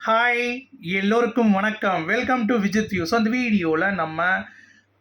Hi எல்லோருக்கும் வணக்கம். Welcome to Vijith you so அந்த வீடியோவில் நம்ம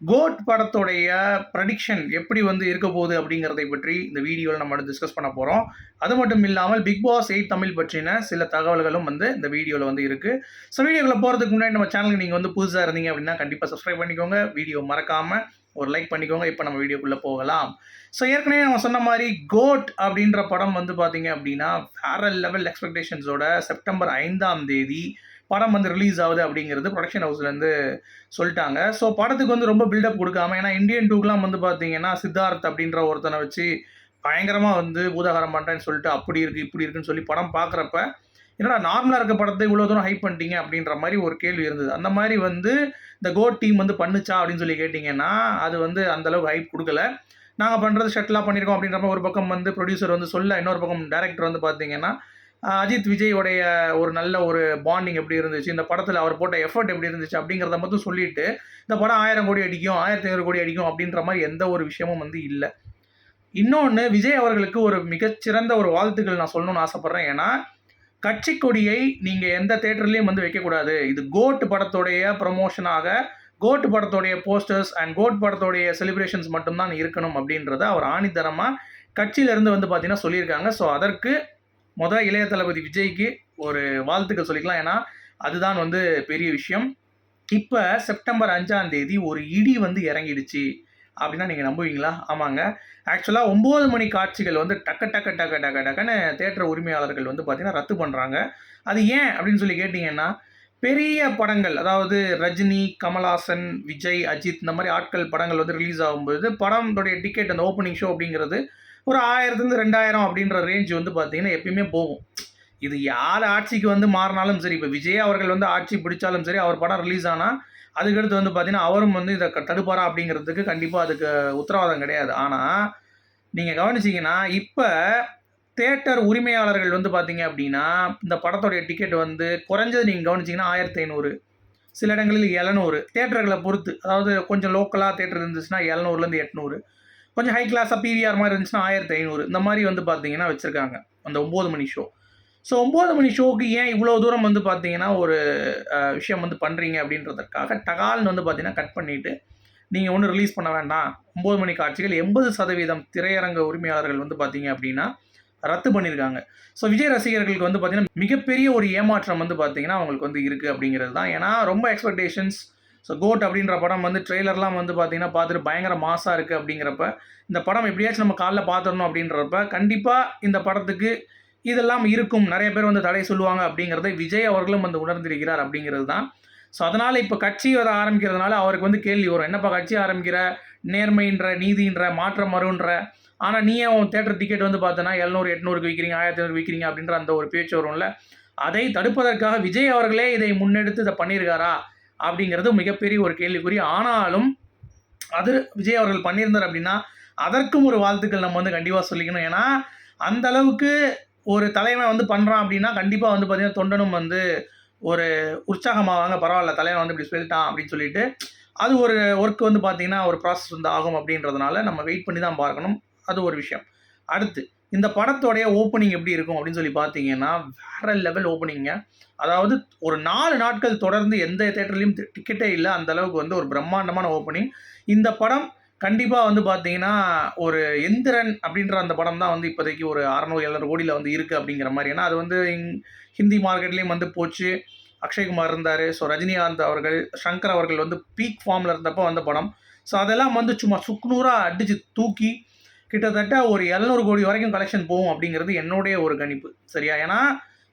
கோட் படத்தோடைய ப்ரடிக்ஷன் எப்படி வந்து இருக்க போகுது அப்படிங்கிறதை பற்றி இந்த வீடியோவில் நம்ம டிஸ்கஸ் பண்ண போகிறோம் அது மட்டும் இல்லாமல் பிக் பாஸ் எயிட் தமிழ் பற்றின சில தகவல்களும் வந்து இந்த வீடியோவில் வந்து இருக்குது ஸோ வீடியோவில் போகிறதுக்கு முன்னாடி நம்ம சேனலுக்கு நீங்கள் வந்து புதுசாக இருந்தீங்க அப்படின்னா கண்டிப்பாக சப்ஸ்கிரைப் பண்ணிக்கோங்க. வீடியோ மறக்காமல் ஒரு லைக் பண்ணிக்கோங்க இப்போ நம்ம வீடியோக்குள்ளே போகலாம். ஸோ ஏற்கனவே நம்ம சொன்ன மாதிரி கோட் அப்படின்ற படம் வந்து பார்த்தீங்க அப்படின்னா வேற லெவல் எக்ஸ்பெக்டேஷன்ஸோட செப்டம்பர் ஐந்தாம் தேதி படம் வந்து ரிலீஸ் ஆகுது அப்படிங்கிறது ப்ரொடக்ஷன் ஹவுஸ்லேருந்து சொல்லிட்டாங்க. ஸோ படத்துக்கு வந்து ரொம்ப பில்டப் கொடுக்காம ஏன்னா இந்தியன் டூக்கெலாம் வந்து பார்த்தீங்கன்னா சித்தார்த் அப்படின்ற ஒருத்தனை வச்சு பயங்கரமாக வந்து பூதாகாரம் பண்ணுறேன்னு சொல்லிட்டு அப்படி இருக்குது இப்படி இருக்குன்னு சொல்லி படம் பார்க்குறப்ப என்னடா நார்மலாக இருக்க படத்தை இவ்வளோ தூரம் ஹைப் பண்ணிட்டீங்க அப்படின்ற மாதிரி ஒரு கேள்வி இருந்தது. அந்த மாதிரி வந்து இந்த கோட் டீம் வந்து பண்ணுச்சா அப்படின்னு சொல்லி கேட்டிங்கன்னா அது வந்து அந்தளவுக்கு ஹைப் கொடுக்கல. நாங்கள் பண்ணுறது ஷட்டிலாக பண்ணியிருக்கோம் அப்படின்றப்ப ஒரு பக்கம் வந்து ப்ரொடியூசர் வந்து சொல்ல இன்னொரு பக்கம் டேரக்டர் வந்து பார்த்தீங்கன்னா அஜித் விஜயோடைய ஒரு நல்ல ஒரு பாண்டிங் எப்படி இருந்துச்சு இந்த படத்தில் அவர் போட்ட எஃபர்ட் எப்படி இருந்துச்சு அப்படிங்கிறத மட்டும் சொல்லிட்டு இந்த படம் ஆயிரம் கோடி அடிக்கும் ஆயிரத்தி ஐநூறு கோடி அடிக்கும் அப்படின்ற மாதிரி எந்த ஒரு விஷயமும் வந்து இல்லை. இன்னொன்று விஜய் அவர்களுக்கு ஒரு மிகச்சிறந்த ஒரு வாழ்த்துக்கள் நான் சொல்லணும்னு ஆசைப்பட்றேன். ஏன்னா கட்சி கொடியை நீங்கள் எந்த தேட்டர்லேயும் வந்து வைக்கக்கூடாது. இது கோட் படத்துடைய ப்ரமோஷனாக கோட் படத்துடைய போஸ்டர்ஸ் அண்ட் கோட் படத்துடைய செலிப்ரேஷன்ஸ் மட்டும்தான் இருக்கணும் அப்படின்றத அவர் ஆணித்தரமாக கட்சியிலேருந்து வந்து பார்த்தீங்கன்னா சொல்லியிருக்காங்க. ஸோ அதற்கு முத இளைய தளபதி விஜய்க்கு ஒரு வாழ்த்துக்கள் சொல்லிக்கலாம். ஏன்னா அதுதான் வந்து பெரிய விஷயம். இப்போ செப்டம்பர் அஞ்சாம் தேதி ஒரு இடி வந்து இறங்கிடுச்சு. அப்படின்னா நீங்கள் நம்புவீங்களா? ஆமாங்க. ஆக்சுவலாக ஒம்பது மணி காட்சிகள் வந்து டக்கு டக்கு டக்கு டக்கு டக்குன்னு தேட்டர் உரிமையாளர்கள் வந்து பார்த்தீங்கன்னா ரத்து பண்ணுறாங்க அது ஏன் அப்படின்னு சொல்லி கேட்டிங்கன்னா பெரிய படங்கள் அதாவது ரஜினி கமல்ஹாசன் விஜய் அஜித் இந்த மாதிரி ஆட்கள் படங்கள் வந்து ரிலீஸ் ஆகும்போது படம்னுடைய டிக்கெட் அந்த ஓப்பனிங் ஷோ அப்படிங்கிறது ஒரு ஆயிரத்துலேருந்து ரெண்டாயிரம் அப்படின்ற ரேஞ்ச் வந்து பார்த்தீங்கன்னா எப்பயுமே போகும். இது யார் ஆட்சிக்கு வந்து மாறினாலும் சரி இப்போ விஜய் அவர்கள் வந்து ஆட்சி பிடிச்சாலும் சரி அவர் படம் ரிலீஸ் ஆனால் அதுக்கடுத்து வந்து பார்த்தீங்கன்னா அவரும் வந்து இதை க- தடுப்பாரா அப்படிங்கிறதுக்கு கண்டிப்பாக அதுக்கு உத்தரவாதம் கிடையாது. ஆனால் நீங்கள் கவனிச்சிங்கன்னா இப்போ தேட்டர் உரிமையாளர்கள் வந்து பார்த்தீங்க அப்படின்னா இந்த படத்தோடைய டிக்கெட் வந்து குறைஞ்சது நீங்கள் கவனிச்சிங்கன்னா ஆயிரத்தி ஐநூறு. சில இடங்களில் எழுநூறு. தேட்டர்களை பொறுத்து அதாவது கொஞ்சம் லோக்கலாக தேட்டர் இருந்துச்சுன்னா எழுநூறுலேருந்து எட்நூறு. கொஞ்சம் ஹை கிளாஸாக பிவிஆர் மாதிரி இருந்துச்சுன்னா ஆயிரத்தி ஐநூறு. இந்த மாதிரி வந்து பார்த்தீங்கன்னா வச்சுருக்காங்க. அந்த ஒம்பது மணி ஷோ ஸோ ஒம்பது மணி ஷோக்கு ஏன் இவ்வளோ தூரம் வந்து பார்த்தீங்கன்னா ஒரு விஷயம் வந்து பண்ணுறீங்க அப்படின்றதுக்காக டகால்னு வந்து பார்த்தீங்கன்னா கட் பண்ணிவிட்டு நீங்கள் ஒன்றும் ரிலீஸ் பண்ண வேண்டாம். ஒம்பது மணி காட்சிகள் எண்பது சதவீதம் திரையரங்க உரிமையாளர்கள் வந்து பார்த்தீங்க அப்படின்னா ரத்து பண்ணியிருக்காங்க ஸோ விஜய் ரசிகர்களுக்கு வந்து பார்த்தீங்கன்னா மிகப்பெரிய ஒரு ஏமாற்றம் வந்து பார்த்தீங்கன்னா அவங்களுக்கு வந்து இருக்குது அப்படிங்கிறது தான். ஏன்னா ரொம்ப எக்ஸ்பெக்டேஷன்ஸ் ஸோ கோட் அப்படின்ற படம் வந்து ட்ரெய்லர்லாம் வந்து பார்த்தீங்கன்னா பார்த்துட்டு பயங்கர மாசாக இருக்குது அப்படிங்கிறப்ப இந்த படம் எப்படியாச்சும் நம்ம காலைல பார்த்துடணும் அப்படின்றப்ப கண்டிப்பாக இந்த படத்துக்கு இதெல்லாம் இருக்கும். நிறைய பேர் வந்து தடை சொல்லுவாங்க அப்படிங்கிறத விஜய் அவர்களும் வந்து உணர்ந்திருக்கிறார் அப்படிங்கிறது தான் ஸோ அதனால் இப்போ கட்சி வர ஆரம்பிக்கிறதுனால அவருக்கு வந்து கேள்வி வரும். என்னப்பா கட்சி ஆரம்பிக்கிற? நேர்மைன்ற நீதின்ற மாற்றம் வருன்ற ஆனால் நீ அவன் தேட்டர் டிக்கெட் வந்து பார்த்தோன்னா எழுநூறு எட்நூறுக்கு விற்கிறீங்க ஆயிரத்தி ஐநூறு விற்கிறீங்க அப்படின்ற அந்த ஒரு பேச்சு வரும்ல. அதை தடுப்பதற்காக விஜய் அவர்களே இதை முன்னெடுத்து இதை பண்ணியிருக்காரா? அப்படிங்கிறது மிகப்பெரிய ஒரு கேள்விக்குறி. ஆனாலும் அது விஜய் அவர்கள் பண்ணியிருந்தார் அப்படின்னா அதற்கும் ஒரு வாழ்த்துக்கள் நம்ம வந்து கண்டிப்பாக சொல்லிக்கணும். ஏன்னா அந்த அளவுக்கு ஒரு தலைவன் வந்து பண்ணுறான் அப்படின்னா கண்டிப்பாக வந்து பார்த்தீங்கன்னா தொண்டனும் வந்து ஒரு உற்சாகமாவாங்க. பரவாயில்ல தலைவன் வந்து இப்படி சொல்லிட்டான் அப்படின்னு சொல்லிட்டு அது ஒரு ஒர்க் வந்து பார்த்தீங்கன்னா ஒரு ப்ராசஸ் வந்து ஆகும் அப்படின்றதுனால நம்ம வெயிட் பண்ணி தான் பார்க்கணும். அது ஒரு விஷயம். அடுத்து இந்த படத்தோடைய ஓப்பனிங் எப்படி இருக்கும் அப்படின்னு சொல்லி பார்த்தீங்கன்னா வேற லெவல் ஓப்பனிங்க அதாவது ஒரு நாலு நாட்கள் தொடர்ந்து எந்த தேட்டர்லையும் டிக்கெட்டே இல்லை. அந்த அளவுக்கு வந்து ஒரு பிரம்மாண்டமான ஓப்பனிங் இந்த படம் கண்டிப்பாக வந்து பார்த்தீங்கன்னா ஒரு எந்திரன் அப்படின்ற அந்த படம் தான் வந்து இப்போதைக்கு ஒரு அறநூறு எழுநூறு கோடியில் வந்து இருக்குது அப்படிங்கிற மாதிரி. ஏன்னா அது வந்து ஹிந்தி மார்க்கெட்லேயும் வந்து போச்சு. அக்ஷய்குமார் இருந்தார். ஸோ ரஜினிகாந்த் அவர்கள் சங்கர் அவர்கள் வந்து பீக் ஃபார்மில் இருந்தப்போ வந்த படம். ஸோ அதெல்லாம் வந்து சும்மா சுக்குநூறாக அடித்து தூக்கி கிட்டத்தட்ட ஒரு எழுநூறு கோடி வரைக்கும் கலெக்ஷன் போகும் அப்படிங்கிறது என்னுடைய ஒரு கணிப்பு. சரியா? ஏன்னா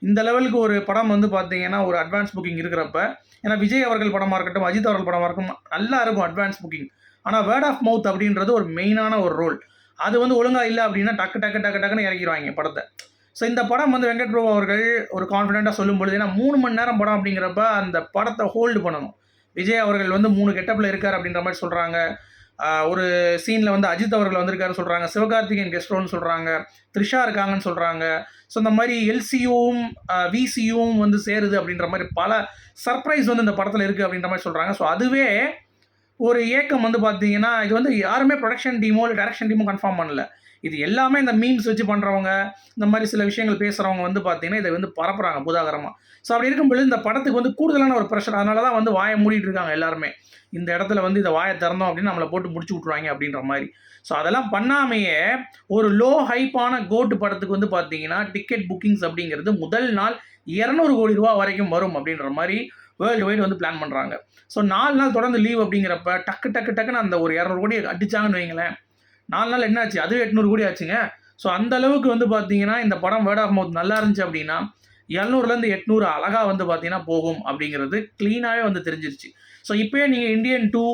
இந்த லெவலுக்கு ஒரு படம் வந்து பார்த்தீங்கன்னா ஒரு அட்வான்ஸ் புக்கிங் இருக்கிறப்ப ஏன்னா விஜய் அவர்கள் படமாக இருக்கட்டும் அஜித் அவர்கள் படமாக இருக்கட்டும் நல்லா இருக்கும் அட்வான்ஸ் புக்கிங் ஆனால் வேர்ட் ஆஃப் மவுத் அப்படின்றது ஒரு மெயினான ஒரு ரோல் அது வந்து ஒழுங்காக இல்லை அப்படின்னா டக்கு டக்கு டக்கு டக்குன்னு இறக்கிடுவாங்க படத்தை. ஸோ இந்த படம் வந்து வெங்கட் பிரபு அவர்கள் ஒரு கான்ஃபிடென்ட்டாக சொல்லும் பொழுது ஏன்னா மூணு மணி நேரம் படம் அப்படிங்கிறப்ப அந்த படத்தை ஹோல்டு பண்ணணும். விஜய் அவர்கள் வந்து மூணு கெட்டப்பில் இருக்கார் அப்படின்ற மாதிரி சொல்கிறாங்க ஒரு சீனில் வந்து அஜித் அவர்கள் வந்திருக்காருன்னு சொல்கிறாங்க சிவகார்த்திகேயன் கெஸ்ட் ரோல்னு சொல்கிறாங்க த்ரிஷா இருக்காங்கன்னு சொல்கிறாங்க ஸோ இந்த மாதிரி எல்சியும் விசியும் வந்து சேருது அப்படின்ற மாதிரி பல சர்ப்ரைஸ் வந்து இந்த படத்தில் இருக்குது அப்படின்ற மாதிரி சொல்கிறாங்க ஸோ அதுவே ஒரு ஏக்கம் வந்து பார்த்தீங்கன்னா இது வந்து யாருமே ப்ரொடக்ஷன் டீமோ இல்லை டேரக்ஷன் டீமோ கன்ஃபார்ம் பண்ணல. இது எல்லாமே இந்த மீம்ஸ் வச்சு பண்ணுறவங்க இந்த மாதிரி சில விஷயங்கள் பேசுகிறவங்க வந்து பார்த்தீங்கன்னா இதை வந்து பரப்புகிறாங்க புதாகரமாக ஸோ அப்படி இருக்கும்பொழுது இந்த படத்துக்கு வந்து கூடுதலான ஒரு ப்ரெஷர் அதனால தான் வந்து வாயை மூடிட்டு இருக்காங்க எல்லாருமே. இந்த இடத்துல வந்து இதை வாயை திறந்தோம் அப்படின்னு நம்மளை போட்டு முடிச்சு விட்ருவாங்க அப்படின்ற மாதிரி. ஸோ அதெல்லாம் பண்ணாமையே ஒரு லோ ஹைப்பான கோட்டு படத்துக்கு வந்து பார்த்தீங்கன்னா டிக்கெட் புக்கிங்ஸ் அப்படிங்கிறது முதல் நாள் இரநூறு கோடி ரூபா வரைக்கும் வரும் அப்படின்ற மாதிரி வேர்ல்டு வைடு வந்து பிளான் பண்ணுறாங்க ஸோ நாலு நாள் தொடர்ந்து லீவ் அப்படிங்கிறப்ப டக்கு டக்கு டக்குன்னு அந்த ஒரு இரநூறு கோடி அடிச்சாங்கன்னு வைங்களேன். நாலு நாள் என்ன ஆச்சு அதுவே எட்நூறு கோடி ஆச்சுங்க. ஸோ அந்த அளவுக்கு வந்து பார்த்தீங்கன்னா இந்த படம் வேர்ட் ஆஃப் மவுத் நல்லா இருந்துச்சு அப்படின்னா எழுநூறுலேருந்து எட்நூறு அழகாக வந்து பார்த்தீங்கன்னா போகும் அப்படிங்கிறது க்ளீனாகவே வந்து தெரிஞ்சிருச்சு. ஸோ இப்போயே நீங்கள் இந்தியன் டூ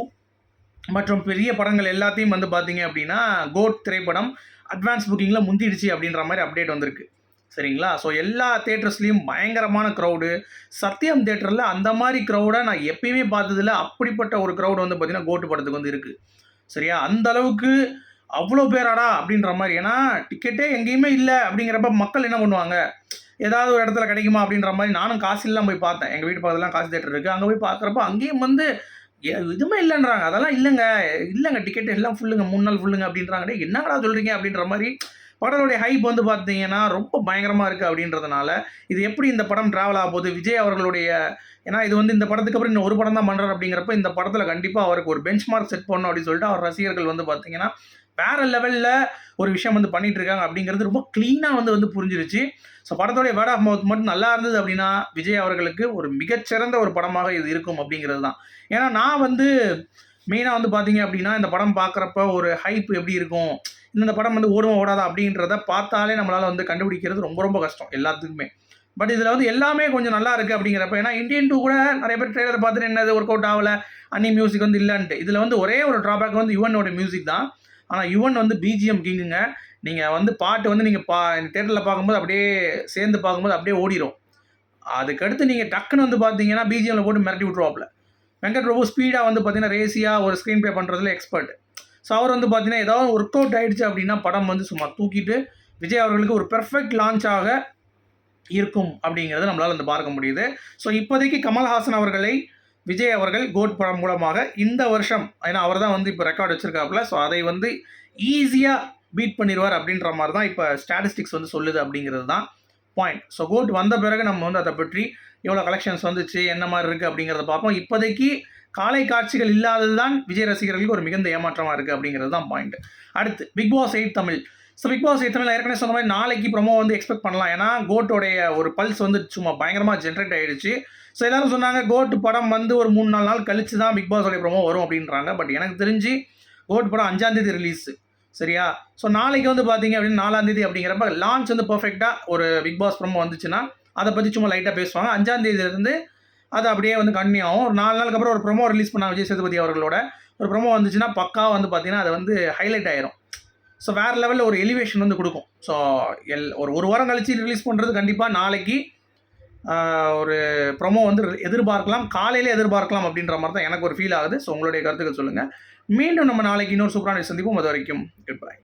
மற்றும் பெரிய படங்கள் எல்லாத்தையும் வந்து பார்த்தீங்க அப்படின்னா கோட் திரைப்படம் அட்வான்ஸ் புக்கிங்கில் முந்திடுச்சு அப்படின்ற மாதிரி அப்டேட் வந்திருக்கு. சரிங்களா? ஸோ எல்லா தேட்டர்ஸ்லேயும் பயங்கரமான க்ரௌடு சத்யம் தேட்டரில் அந்த மாதிரி க்ரௌடை நான் எப்பயுமே பார்த்ததில்ல. அப்படிப்பட்ட ஒரு க்ரௌடு வந்து பார்த்திங்கன்னா கோட்டு படத்துக்கு வந்து இருக்குது சரியா? அந்த அளவுக்கு அவ்வளோ பேராடா அப்படின்ற மாதிரி. ஏன்னா டிக்கெட்டே எங்கேயுமே இல்லை அப்படிங்கிறப்ப மக்கள் என்ன பண்ணுவாங்க? ஏதாவது ஒரு இடத்துல கிடைக்குமா அப்படின்ற மாதிரி நானும் காசு இல்லாமல் போய் பார்த்தேன். எங்கள் வீட்டு பக்கத்துலாம் காசு தேட்டர் இருக்குது அங்கே போய் பார்க்குறப்ப அங்கேயும் வந்து எதுவுமே இல்லைன்றாங்க. அதெல்லாம் இல்லைங்க. இல்லைங்க. டிக்கெட் எல்லாம் ஃபுல்லுங்க மூணு நாள் ஃபுல்லுங்க அப்படின்றாங்க. டேய், என்னடா சொல்கிறீங்க அப்படின்ற மாதிரி படத்துடைய ஹைப் வந்து பார்த்தீங்கன்னா ரொம்ப பயங்கரமாக இருக்குது அப்படின்றதுனால இது எப்படி இந்த படம் ட்ராவல் ஆக போகுது? விஜய் அவர்களுடைய ஏன்னா இது வந்து இந்த படத்துக்கு அப்புறம் இன்னும் ஒரு படம் தான் பண்ணுறாரு அப்படிங்கிறப்ப இந்த படத்தில் கண்டிப்பாக அவருக்கு ஒரு பெஞ்ச் மார்க் செட் பண்ணணும் அப்படின்னு சொல்லிட்டு அவர் ரசிகர்கள் வந்து பார்த்தீங்கன்னா வேற லெவலில் ஒரு விஷயம் வந்து பண்ணிகிட்டு இருக்காங்க அப்படிங்கிறது ரொம்ப க்ளீனாக வந்து வந்து புரிஞ்சிருச்சு. ஸோ படத்தோடைய வேர்ட் ஆஃப் மவுத் மட்டும் நல்லா இருந்தது அப்படின்னா விஜய் அவர்களுக்கு ஒரு மிகச்சிறந்த ஒரு படமாக இது இருக்கும் அப்படிங்கிறது தான். ஏன்னா நான் வந்து மெயினாக வந்து பார்த்தீங்க அப்படின்னா இந்த படம் பார்க்குறப்ப ஒரு ஹைப் எப்படி இருக்கும்? இந்த படம் வந்து ஓடுமா ஓடாதா அப்படின்றத பார்த்தாலே நம்மளால் வந்து கண்டுபிடிக்கிறது ரொம்ப ரொம்ப கஷ்டம் எல்லாத்துக்குமே. பட் இதில் வந்து எல்லாமே கொஞ்சம் நல்லா இருக்குது அப்படிங்கிறப்ப ஏன்னா இந்தியன் டூ கூட நிறைய பேர் ட்ரெய்லர் பார்த்துட்டு என்னது ஒர்க் அவுட் ஆகலை அன்னி மியூசிக் வந்து இல்லைன்ட்டு. இதில் வந்து ஒரே ஒரு ட்ராபேக் வந்து யுவனோட மியூசிக் தான். ஆனால் யுவன் வந்து பிஜிஎம் கிங்குங்க நீங்கள் வந்து பாட்டு வந்து நீங்கள் பா தேட்டரில் பார்க்கும்போது அப்படியே சேர்ந்து பார்க்கும்போது அப்படியே ஓடிடும் அதுக்கடுத்து நீங்கள் டக்குன்னு வந்து பார்த்தீங்கன்னா பிஜிஎம்ல போட்டு மிரட்டி விட்ருவாப்ல வெங்கட் பிரபு ஸ்பீடாக வந்து பார்த்தீங்கன்னா ரேசியாக ஒரு ஸ்க்ரீன் ப்ளே பண்ணுறதுல எக்ஸ்பர்ட் ஸோ அவர் வந்து பார்த்தீங்கன்னா ஏதாவது ஒர்க் அவுட் ஆகிடுச்சு அப்படின்னா படம் வந்து சும்மா தூக்கிட்டு விஜய் அவர்களுக்கு ஒரு பெர்ஃபெக்ட் லான்ச்சாக இருக்கும் அப்படிங்கிறத நம்மளால் வந்து பார்க்க முடியுது. ஸோ இப்போதைக்கு கமல்ஹாசன் அவர்களை விஜய் அவர்கள் கோட் படம் மூலமாக இந்த வருஷம் ஏன்னா அவர் தான் வந்து இப்போ ரெக்கார்ட் வச்சுருக்காப்புல ஸோ அதை வந்து ஈஸியாக பீட் பண்ணிடுவார் அப்படின்ற மாதிரி தான் இப்போ ஸ்டாட்டிஸ்டிக்ஸ் வந்து சொல்லுது அப்படிங்கிறது தான் பாயிண்ட் ஸோ கோட் வந்த பிறகு நம்ம வந்து அதை பற்றி எவ்வளோ கலெக்ஷன்ஸ் வந்துச்சு என்ன மாதிரி இருக்குது அப்படிங்கிறத பார்ப்போம். இப்போதைக்கு காலை காட்சிகள் இல்லாதது தான் விஜய் ரசிகர்களுக்கு ஒரு மிகுந்த ஏமாற்றமாக இருக்குது அப்படிங்கிறது தான் பாயிண்ட் அடுத்து Bigg Boss eight Tamil so Bigg Boss eight Tamil ஏற்கனவே சொன்ன மாதிரி நாளைக்கு ப்ரொமோ வந்து எக்ஸ்பெக்ட் பண்ணலாம். ஏன்னா கோட்டோடைய ஒரு பல்ஸ் வந்து சும்மா பயங்கரமாக ஜென்ரேட் ஆகிடுச்சு ஸோ எல்லாரும் சொன்னாங்க கோட் படம் வந்து ஒரு மூணு நாலு நாள் கழிச்சு தான் பிக் பாஸோடைய ப்ரோமோ வரும் அப்படின்றாங்க. பட் எனக்கு தெரிஞ்சு கோட் படம் அஞ்சாந்தேதி ரிலீஸ் சரியா? ஸோ நாளைக்கு வந்து பார்த்தீங்க அப்படின்னு நாலாந்தேதி அப்படிங்கிறப்ப லான்ச் வந்து பர்ஃபெக்டாக ஒரு பிக் பாஸ் ப்ரொமோ வந்துச்சுன்னா அதை பற்றி சும்மா லைட்டாக பேசுவாங்க. அஞ்சாந்தேதியிலேருந்து அது அப்படியே வந்து கண்டினியூ ஆகும். ஒரு நாலு நாளுக்கு அப்புறம் ஒரு ப்ரொமோ ரிலீஸ் பண்ண விஜய் சேதுபதி அவர்களோட ஒரு ப்ரொமோ வந்துச்சுன்னா பக்கா வந்து பார்த்தீங்கன்னா அது வந்து ஹைலைட் ஆயிரும். ஸோ வேறு லெவலில் ஒரு எலிவேஷன் வந்து கொடுக்கும். ஸோ எல் ஒரு ஒரு வாரம் கழிச்சு ரிலீஸ் பண்ணுறது கண்டிப்பாக நாளைக்கு ஒரு ப்ரொமோ வந்து எதிர்பார்க்கலாம் காலையில் எதிர்பார்க்கலாம் அப்படின்ற மாதிரி தான் எனக்கு ஒரு ஃபீல் ஆகுது. ஸோ உங்களுடைய கருத்துக்கள் சொல்லுங்கள் மீண்டும் நம்ம நாளைக்கு இன்னொரு சூப்பரான சந்திப்போம். அது வரைக்கும் குட் பை